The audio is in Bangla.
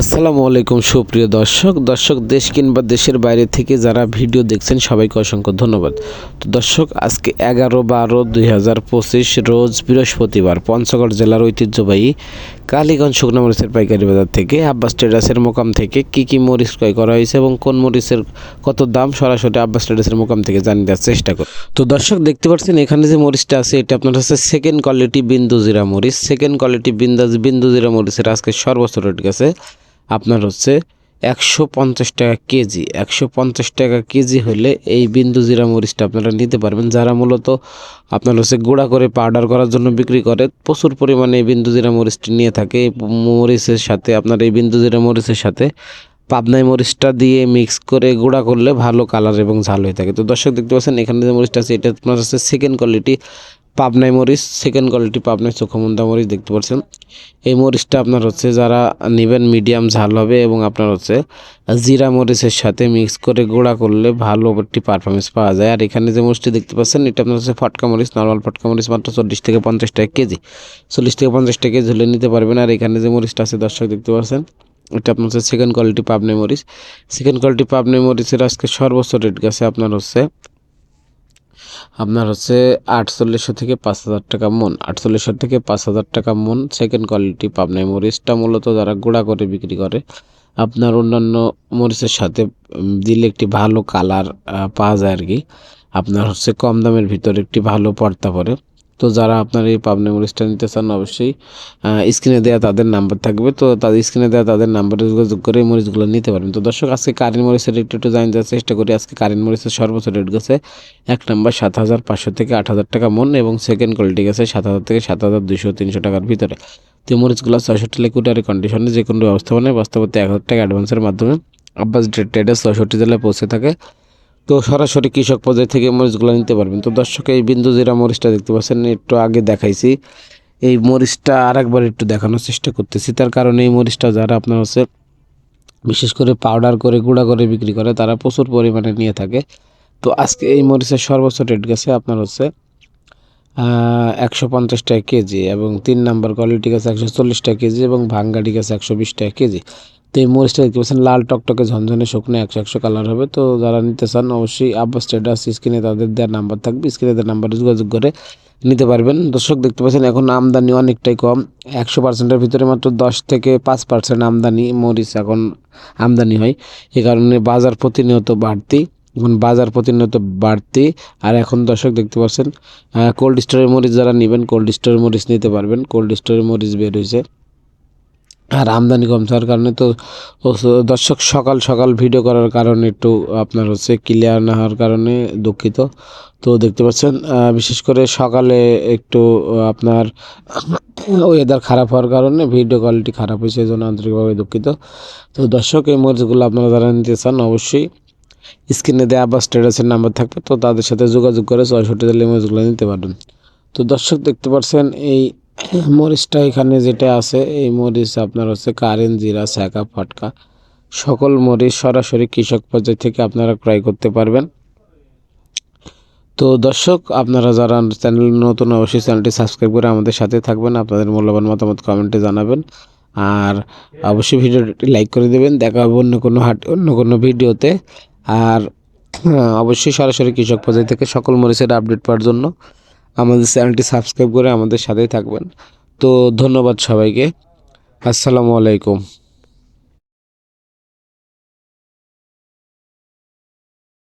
আসসালামু আলাইকুম, সুপ্রিয় দর্শক। দর্শক, দেশ কিংবা দেশের বাইরে থেকে যারা ভিডিও দেখছেন, সবাইকে অসংখ্য ধন্যবাদ। তো দর্শক, আজকে এগারো বারো দুই হাজার পঁচিশ রোজ বৃহস্পতিবার পঞ্চগড় জেলার ঐতিহ্যবাহী কালীগঞ্জ শুকনো মরিচের পাইকারি বাজার থেকে আব্বাস ট্রেডার্সের মোকাম থেকে কি কি মরিচ ক্রয় করা হয়েছে এবং কোন মরিচের কত দাম, সরাসরি আব্বাস ট্রেডার্সের মোকাম থেকে জানিয়ে দেওয়ার চেষ্টা করি। তো দর্শক, দেখতে পাচ্ছেন, এখানে যে মরিচটা আছে, এটা আপনার হচ্ছে সেকেন্ড কোয়ালিটি বিন্দু জিরা মরিচ। সেকেন্ড কোয়ালিটি বিন্দু বিন্দু জিরা মরিচের আজকে সর্বোচ্চ রেট গেছে আপনার হচ্ছে একশো পঞ্চাশ টাকা কেজি। একশো পঞ্চাশ টাকা কেজি হলে এই বিন্দু জিরা মরিচটা আপনারা নিতে পারবেন, যারা মূলত আপনার হচ্ছে গুঁড়া করে পাউডার করার জন্য বিক্রি করে, প্রচুর পরিমাণে এই বিন্দু জিরা মরিচটি নিয়ে থাকে। মরিচের সাথে আপনার এই বিন্দু জিরা মরিচের সাথে পাবনাই মরিচটা দিয়ে মিক্স করে গুঁড়া করলে ভালো কালার এবং ঝাল হয়ে থাকে। তো দর্শক দেখতে পাচ্ছেন, এখানে যে মরিচটা আছে, এটা আপনার হচ্ছে সেকেন্ড কোয়ালিটি পাবনাই মরিচ সেকেন্ড কোয়ালিটি পাবনাই চোখামুন্দা মরিচ দেখতে পাচ্ছেন। এই মরিচটা আপনার হচ্ছে যারা নেবেন মিডিয়াম ঝাল হবে এবং আপনার হচ্ছে জিরা মরিচের সাথে মিক্স করে গুঁড়া করলে ভালো একটি পারফরমেন্স পাওয়া যায়। আর এখানে যে মরিচটি দেখতে পাচ্ছেন, এটা আপনার হচ্ছে ফটকা মরিচ নর্মাল ফটকা মরিচ মাত্র চল্লিশ থেকে পঞ্চাশ টাকা কেজি। চল্লিশ থেকে পঞ্চাশ টাকা কেজি হলে নিতে পারবেন। আর এখানে যে মরিচটা আছে, দর্শক দেখতে পাচ্ছেন, এটা আপনার হচ্ছে সেকেন্ড কোয়ালিটি পাবনাই মরিচ। সেকেন্ড কোয়ালিটি পাবনাই মরিচের আজকে সর্বোচ্চ রেট গেছে আপনার হচ্ছে আপনার হচ্ছে আটচল্লিশশো থেকে পাঁচ হাজার টাকা মন। আটচল্লিশশো থেকে পাঁচ হাজার টাকা মন সেকেন্ড কোয়ালিটি পাবনায় মরিচটা মূলত যারা গুঁড়া করে বিক্রি করে, আপনার অন্যান্য মরিচের সাথে দিলে একটি ভালো কালার পাওয়া যায় আর কি। আপনার হচ্ছে কম দামের ভিতরে একটি ভালো পর্দা পড়ে তো যারা আপনার এই পাবনা মরিচটা নিতে চান, অবশ্যই স্ক্রিনে দেওয়া তাদের নাম্বার থাকবে। তো তাদের স্ক্রিনে দেওয়া তাদের নাম্বারে যোগাযোগ করে মরিচগুলো নিতে পারবেন। তো দর্শক, আজকে কারেন্ট মরিচের রেট একটু জানতে চেষ্টা করি। আজকে কারেন্ট মরিচের সর্বোচ্চ রেট গেছে এক নাম্বার সাত হাজার পাঁচশো থেকে আট হাজার টাকা মন এবং সেকেন্ড কোয়ালিটি গেছে সাত হাজার থেকে সাত হাজার দুশো তিনশো টাকার ভিতরে। তো মরিচগুলো ছয়ষট্টি লেকুটারি কন্ডিশনে যে কোনো ব্যবস্থাপনায় বাস্তবতে এক হাজার টাকা অ্যাডভান্সের মাধ্যমে আব্বাস ট্রেডার্স ছয়ষট্টি জেলায় পৌঁছে থাকে। তো সরাসরি কৃষক পর্যায় থেকে মরিচগুলো নিতে পারবেন। তো দর্শক, এই বিন্দু জিরা মরিচটা দেখতে পাচ্ছেন, একটু আগে দেখাইছি। এই মরিচটা আর একবার একটু দেখানোর চেষ্টা করতেছি। তার কারণে এই মরিচটা যারা আপনার হচ্ছে বিশেষ করে পাউডার করে, গুঁড়া করে বিক্রি করে, তারা প্রচুর পরিমাণে নিয়ে থাকে। তো আজকে এই মরিচের সর্বোচ্চ রেট গেছে আপনার হচ্ছে একশো পঞ্চাশ টাকা কেজি এবং তিন নাম্বার কোয়ালিটি গেছে একশো চল্লিশ টাকা কেজি এবং ভাঙ্গাটি গেছে একশো বিশ টাকা কেজি। তো এই মরিচটা দেখতে পাচ্ছেন, লাল টকটকে ঝনঝনে শুকনো, একশো একশো কালার হবে। তো যারা নিতে চান, অবশ্যই আব্বাস স্টেটাস স্ক্রিনে তাদের দেওয়ার নাম্বার থাকবে। স্ক্রিনে দেওয়ার নাম্বারে যোগাযোগ করে নিতে পারবেন। দর্শক, দেখতে পাচ্ছেন, এখন আমদানি অনেকটাই কম। একশো পার্সেন্টের ভিতরে মাত্র দশ থেকে পাঁচ পার্সেন্ট আমদানি মরিচ এখন আমদানি হয়। এ কারণে বাজার প্রতিনিয়ত বাড়তি, এখন বাজার প্রতিনিয়ত বাড়তি। আর এখন দর্শক, দেখতে পাচ্ছেন কোল্ড স্টোরের মরিচ যারা নেবেন কোল্ড স্টোরের মরিচ নিতে পারবেন। কোল্ড স্টোরের মরিচ বের হয়েছে। আর আমদানি কম থাকার কারণে তো দর্শক সকাল সকাল ভিডিও করার কারণে একটু আপনার হচ্ছে ক্লিয়ার না হওয়ার কারণে দুঃখিত। তো দেখতে পাচ্ছেন বিশেষ করে সকালে একটু আপনার ওয়েদার খারাপ হওয়ার কারণে ভিডিও কোয়ালিটি খারাপ হয়েছে এই জন্য আন্তরিকভাবে দুঃখিত। তো দর্শক, এই মরিচগুলো আপনারা যারা নিতে চান, অবশ্যই স্ক্রিনে দেওয়া বা স্ট্যাটাসের নাম্বার থাকবে, তো তাদের সাথে যোগাযোগ করে ছয়ষট্টি জেলে মরিচগুলো নিতে পারবেন। তো দর্শক, দেখতে পাচ্ছেন, এই মরিচটা এখানে যেটা আছে, এই মরিচ আপনার হচ্ছে কারেন্ট, জিরা শাঁকা ফটকা, সকল মরিচ সরাসরি কৃষক পর্যায় থেকে আপনারা ক্রয় করতে পারবেন। তো দর্শক, আপনারা যারা চ্যানেল নতুন, অবশ্যই চ্যানেলটি সাবস্ক্রাইব করে আমাদের সাথে থাকবেন, আপনাদের মূল্যবান মতামত কমেন্টে জানাবেন। আর অবশ্যই ভিডিওটি লাইক করে দেবেন, দেখা হবে অন্য কোনো হাট, অন্য কোনো ভিডিওতে। আর অবশ্যই সরাসরি কৃষক পর্যায় থেকে সকল মরিচের আপডেট পাওয়ার জন্য। আমাদের চ্যানেলটি সাবস্ক্রাইব করে আমাদের সাথেই থাকবেন। তো ধন্যবাদ সবাইকে। আসসালামু আলাইকুম।